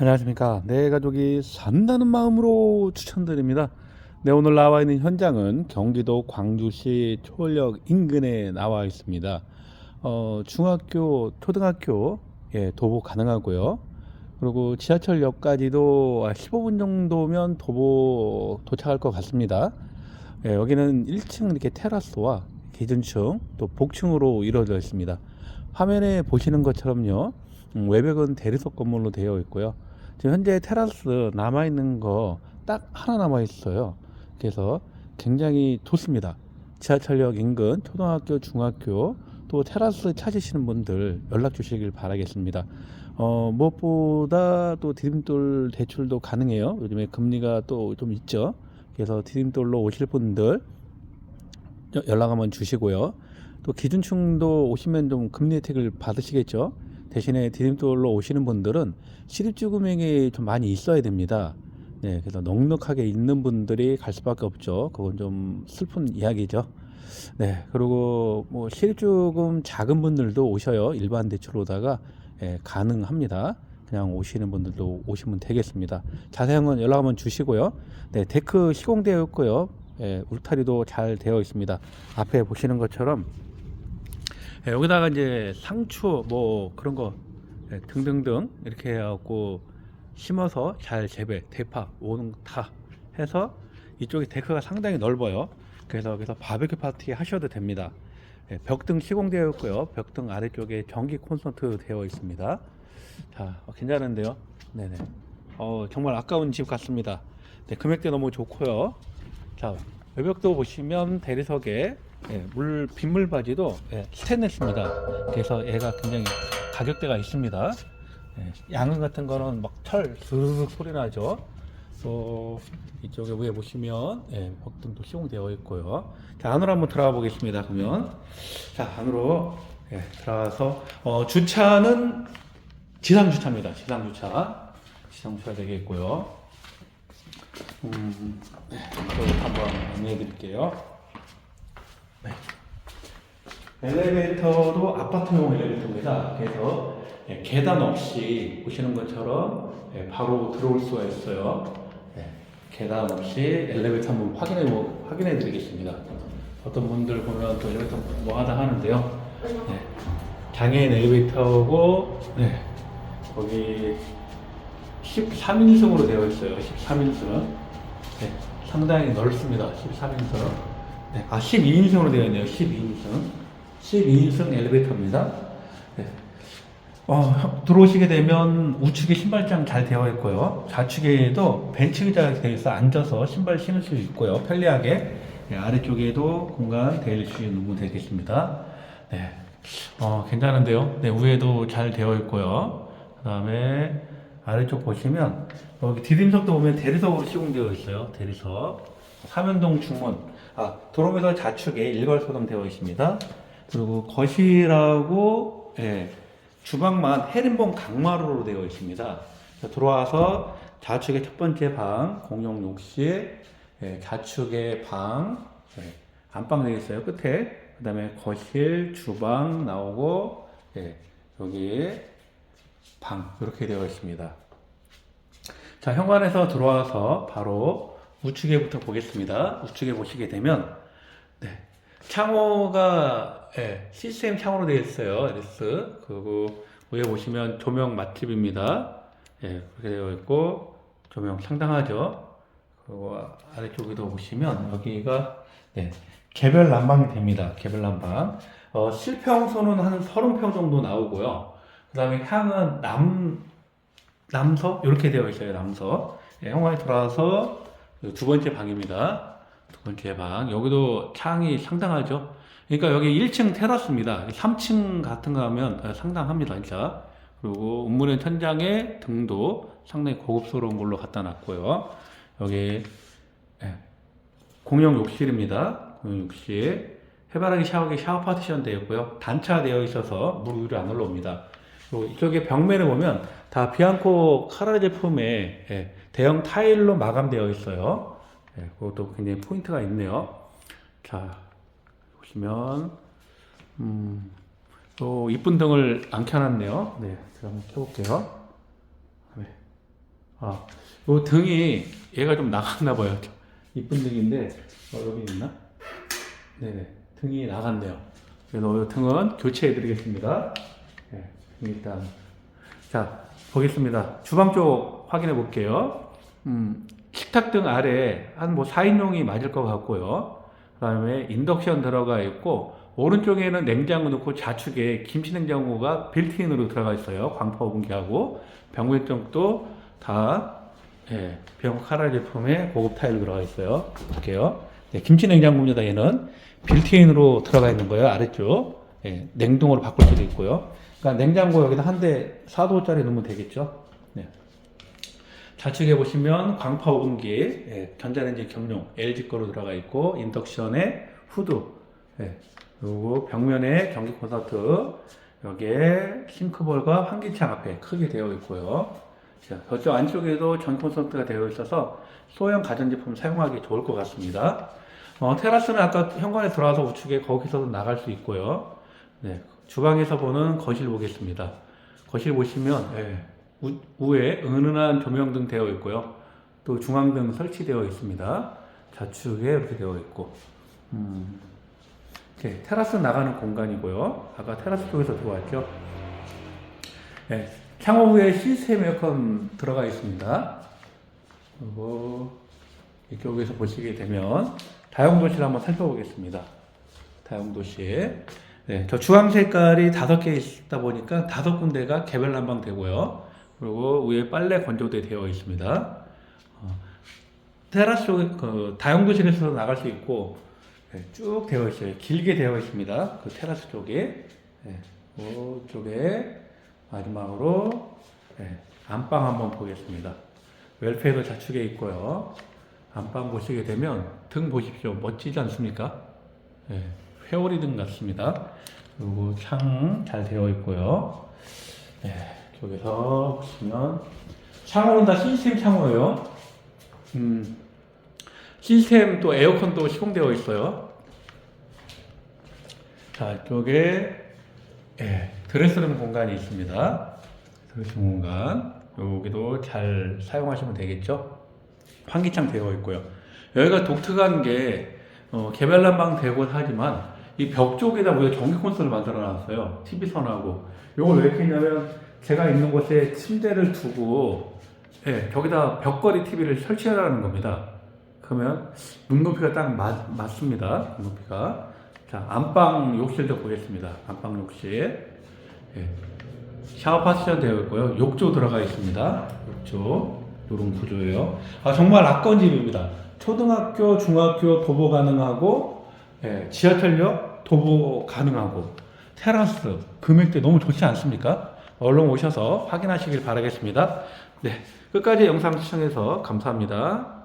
안녕하십니까. 내 가족이 산다는 마음으로 추천드립니다. 네, 오늘 나와 있는 현장은 경기도 광주시 초월역 인근에 나와 있습니다. 어, 중학교, 초등학교, 예, 도보 가능하고요. 그리고 지하철역까지도 15분 정도면 도보 도착할 것 같습니다. 예, 여기는 1층 이렇게 테라스와 기준층 또 복층으로 이루어져 있습니다. 화면에 보시는 것처럼요. 음, 외벽은 대리석 건물로 되어 있고요. 지금 현재 테라스 남아 있는 거 딱 하나 남아 있어요. 그래서 굉장히 좋습니다. 지하철역 인근 초등학교, 중학교 또 테라스 찾으시는 분들 연락 주시길 바라겠습니다. 어, 무엇보다 또 디딤돌 대출도 가능해요. 요즘에 금리가 또 좀 있죠. 그래서 디딤돌로 오실 분들 여- 연락 한번 주시고요. 또 기준층도 오시면 좀 금리 혜택을 받으시겠죠. 대신에 디딤돌로 오시는 분들은 실입주 금액이 좀 많이 있어야 됩니다. 네, 그래서 넉넉하게 있는 분들이 갈 수밖에 없죠. 그건 좀 슬픈 이야기죠. 네, 그리고 뭐 실입주금 작은 분들도 오셔요. 일반 대출로다가 예, 가능합니다. 그냥 오시는 분들도 오시면 되겠습니다. 자세한 건 연락 한번 주시고요. 네, 데크 시공되어 있고요. 예, 울타리도 잘 되어 있습니다. 앞에 보시는 것처럼 예, 여기다가 이제 상추 뭐 그런 거 예, 등등등 이렇게 해갖고 심어서 잘 재배, 대파, 다 해서 이쪽에 데크가 상당히 넓어요. 그래서 여기서 바베큐 파티 하셔도 됩니다. 예, 벽등 시공되어 있고요. 벽등 아래쪽에 전기 콘센트 되어 있습니다. 자, 어, 괜찮은데요? 네네. 어, 정말 아까운 집 같습니다. 네, 금액대 너무 좋고요. 자, 외벽도 보시면 대리석에 예, 물 빗물 바지도 예, 스테인리스입니다. 그래서 얘가 굉장히 가격대가 있습니다. 예, 양은 같은 거는 막철 스르륵 소리 나죠. 또 이쪽에 위에 보시면 예, 벽등도 시공되어 있고요. 자 안으로 한번 들어가 보겠습니다. 그러면 자 안으로 예, 들어가서 어, 주차는 지상 주차입니다. 지상 주차 지상 주차 되겠고요. 음, 네, 이걸 한번 안내해 드릴게요. 네. 엘리베이터도 아파트용 엘리베이터입니다. 그래서 예, 계단 없이 보시는 것처럼 예, 바로 들어올 수가 있어요. 예, 계단 없이 엘리베이터 한번 확인해 보- 확인해 드리겠습니다. 어떤 분들 보면 또 엘리베이터 뭐 하다 하는데요. 네, 장애인 엘리베이터고 네, 거기 13인승으로 되어 있어요. 13인승. 네, 상당히 넓습니다. 13인승. 네, 아 12인승으로 되어 있네요. 12인승. 12인승 엘리베이터입니다. 네. 어, 들어오시게 되면 우측에 신발장 잘 되어 있고요. 좌측에도 벤치 의자가 되어 있어 앉아서 신발 신을 수 있고요. 편리하게 네, 아래쪽에도 공간 되어 주시면 되겠습니다. 네, 어, 괜찮은데요. 네, 위에도 잘 되어 있고요. 그 다음에 아래쪽 보시면 여기 디딤석도 보면 대리석으로 시공되어 있어요. 대리석. 삼연동 중문. 아, 도로에서 좌측에 일괄 소등 되어 있습니다. 그리고 거실하고 예, 주방만 헤린봉 강마루로 되어 있습니다. 들어와서 좌측에 첫 번째 방, 공용 욕실, 예, 좌측에 방, 예, 안방 되어 있어요. 끝에. 그 다음에 거실, 주방 나오고, 예, 여기 방, 이렇게 되어 있습니다. 자, 현관에서 들어와서 바로 우측에부터 보겠습니다. 우측에 보시게 되면, 네. 창호가, 예, 시스템 창호로 되어 있어요. LS. 그리고 위에 보시면 조명 맛집입니다. 예, 그렇게 되어 있고, 조명 상당하죠. 그리고 아래쪽에도 보시면 여기가, 네, 개별 난방이 됩니다. 개별 난방. 어, 실평수는 한 30평 정도 나오고요. 그 다음에 향은 남, 남서? 이렇게 되어 있어요, 남서. 예, 현관에 들어와서 두 번째 방입니다. 두 번째 방. 여기도 창이 상당하죠. 그러니까 여기 1층 테라스입니다. 3층 같은 거 하면 아, 상당합니다, 진짜. 그리고 운문의 천장에 등도 상당히 고급스러운 걸로 갖다 놨고요. 여기 예, 공용 욕실입니다. 공용 욕실. 해바라기 샤워기 샤워 파티션 되어 있고요. 단차 되어 있어서 물 위로 안 올라옵니다. 그리고 이쪽에 벽면을 보면 다 비앙코 카라 제품의 예, 대형 타일로 마감되어 있어요. 예, 그것도 굉장히 포인트가 있네요. 자, 보시면, 음, 또 이쁜 등을 안 켜놨네요. 네, 제가 한번 켜볼게요. 네. 아, 요 등이 얘가 좀 나갔나 봐요. 이쁜 등인데 어, 여기 있나? 네네 등이 나갔네요. 그래서 이 등은 교체해 드리겠습니다. 네, 일단 자 보겠습니다. 주방 쪽 확인해 볼게요. 음, 식탁 등 아래 한뭐 4인용이 맞을 것 같고요. 그 다음에 인덕션 들어가 있고 오른쪽에는 냉장고 넣고 좌측에 김치 냉장고가 빌트인으로 들어가 있어요. 광파 오븐기하고 쪽도 다 예, 병 카라 제품에 고급 타일 들어가 있어요. 볼게요. 네, 김치 냉장고입니다. 얘는 빌트인으로 들어가 있는 거예요. 아래쪽 예, 냉동으로 바꿀 수도 있고요. 그러니까 냉장고 여기다 한 대 4도짜리 넣으면 되겠죠. 네. 좌측에 보시면 광파 오븐기, 예, 전자레인지 겸용 LG 거로 들어가 있고 인덕션에 후드, 예, 그리고 벽면에 전기 콘서트, 여기에 싱크볼과 환기창 앞에 크게 되어 있고요. 자, 저쪽 안쪽에도 전기 콘서트가 되어 있어서 소형 가전제품 사용하기 좋을 것 같습니다. 어, 테라스는 아까 현관에 들어와서 우측에 거기서도 나갈 수 있고요. 네, 주방에서 보는 거실 보겠습니다. 거실 보시면 예, 우, 우에 은은한 조명등 되어 있고요. 또 중앙등 설치되어 있습니다. 좌측에 이렇게 되어 있고, 음, 이렇게 테라스 나가는 공간이고요. 아까 테라스 쪽에서 들어왔죠. 네, 창호 후에 시스템 에어컨 들어가 있습니다. 그리고 이쪽에서 보시게 되면 다용도실 한번 살펴보겠습니다. 다용도실. 네, 저 주황 색깔이 다섯 개 있다 보니까 다섯 군데가 개별 난방 되고요. 그리고 위에 빨래 건조대 되어 있습니다. 어, 테라스 쪽에 그 다용도실에서 나갈 수 있고 네, 쭉 되어 있어요. 길게 되어 있습니다. 그 테라스 쪽에 네, 그쪽에 마지막으로 네, 안방 한번 보겠습니다. 웰페이도 좌측에 있고요. 안방 보시게 되면 등 보십시오. 멋지지 않습니까? 네, 회오리 등 같습니다. 그리고 창 잘 되어 있고요. 네, 쪽에서 보시면 창호는 다 시스템 창호예요. 음, 시스템 또 에어컨도 시공되어 있어요. 자, 이쪽에 예, 드레스룸 공간이 있습니다. 드레스룸 공간. 여기도 잘 사용하시면 되겠죠? 환기창 되어 있고요. 여기가 독특한 게 어, 개별 난방 되고 하지만 이 벽 쪽에다 우리가 전기 콘솔을 만들어 놨어요. TV 선하고. 이걸 왜 이렇게 했냐면 제가 있는 곳에 침대를 두고 예, 벽에다 벽걸이 TV를 설치하라는 겁니다. 그러면 눈높이가 딱 맞, 맞습니다. 눈높이가. 자, 안방 욕실도 보겠습니다. 안방 욕실. 예. 샤워 파티션 되어 있고요. 욕조 들어가 있습니다. 욕조. 이런 구조예요. 아, 정말 아까운 집입니다. 초등학교, 중학교 도보 가능하고, 예, 지하철역 도보 가능하고, 테라스, 금액대 너무 좋지 않습니까? 얼른 오셔서 확인하시길 바라겠습니다. 네. 끝까지 영상 시청해서 감사합니다.